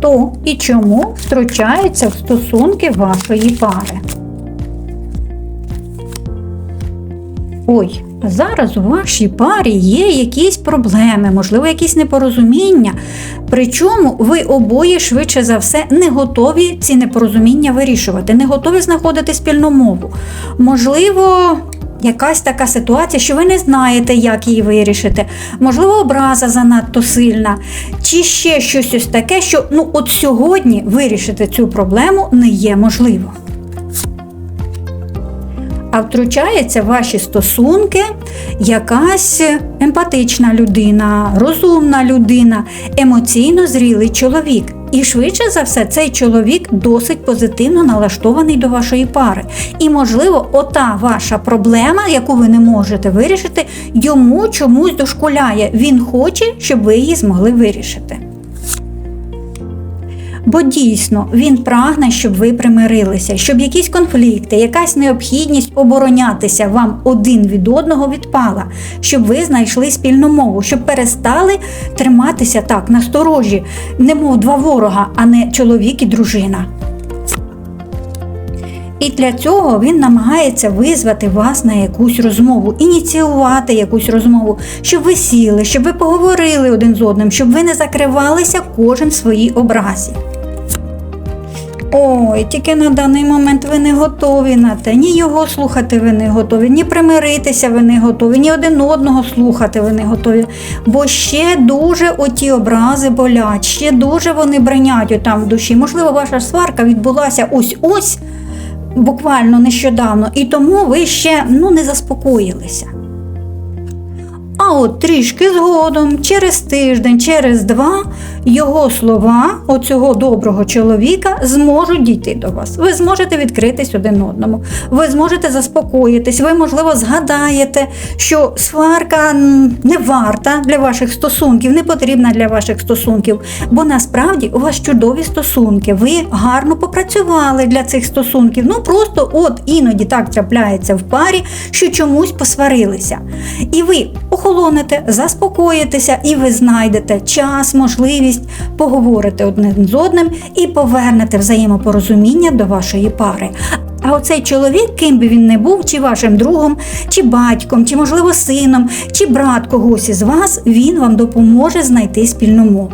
хто і чому втручається в стосунки вашої пари. Ой, зараз у вашій парі є якісь проблеми, можливо, якісь непорозуміння. Причому ви обоє швидше за все не готові ці непорозуміння вирішувати, не готові знаходити спільну мову. Можливо, якась така ситуація, що ви не знаєте, як її вирішити. Можливо, образа занадто сильна, чи ще щось ось таке, що ну от сьогодні вирішити цю проблему не є можливо. А втручається в ваші стосунки якась емпатична людина, розумна людина, емоційно зрілий чоловік. І швидше за все, цей чоловік досить позитивно налаштований до вашої пари. І, можливо, ота ваша проблема, яку ви не можете вирішити, йому чомусь дошкуляє. Він хоче, щоб ви її змогли вирішити. Бо дійсно він прагне, щоб ви примирилися, щоб якісь конфлікти, якась необхідність оборонятися вам один від одного відпала, щоб ви знайшли спільну мову, щоб перестали триматися так насторожі, немов два ворога, а не чоловік і дружина. І для цього він намагається визвати вас на якусь розмову, ініціювати якусь розмову, щоб ви сіли, щоб ви поговорили один з одним, щоб ви не закривалися кожен в своїй образі. Ой, тільки на даний момент ви не готові на те, ні його слухати ви не готові, ні примиритися ви не готові, ні один одного слухати ви не готові. Бо ще дуже оті образи болять, ще дуже вони бренять там в душі. Можливо, ваша сварка відбулася ось-ось, буквально нещодавно, і тому ви ще ну, не заспокоїлися. А от трішки згодом, через тиждень, через два, його слова оцього доброго чоловіка зможуть дійти до вас. Ви зможете відкритись один одному, ви зможете заспокоїтись, ви, можливо, згадаєте, що сварка не варта для ваших стосунків, не потрібна для ваших стосунків. Бо насправді у вас чудові стосунки, ви гарно попрацювали для цих стосунків. Ну просто от іноді так трапляється в парі, що чомусь посварилися. І ви охолонете, заспокоїтеся, і ви знайдете час, можливість поговорити одним з одним і повернете взаємопорозуміння до вашої пари. А оцей чоловік, ким би він не був, чи вашим другом, чи батьком, чи, можливо, сином, чи брат когось із вас, він вам допоможе знайти спільну мову.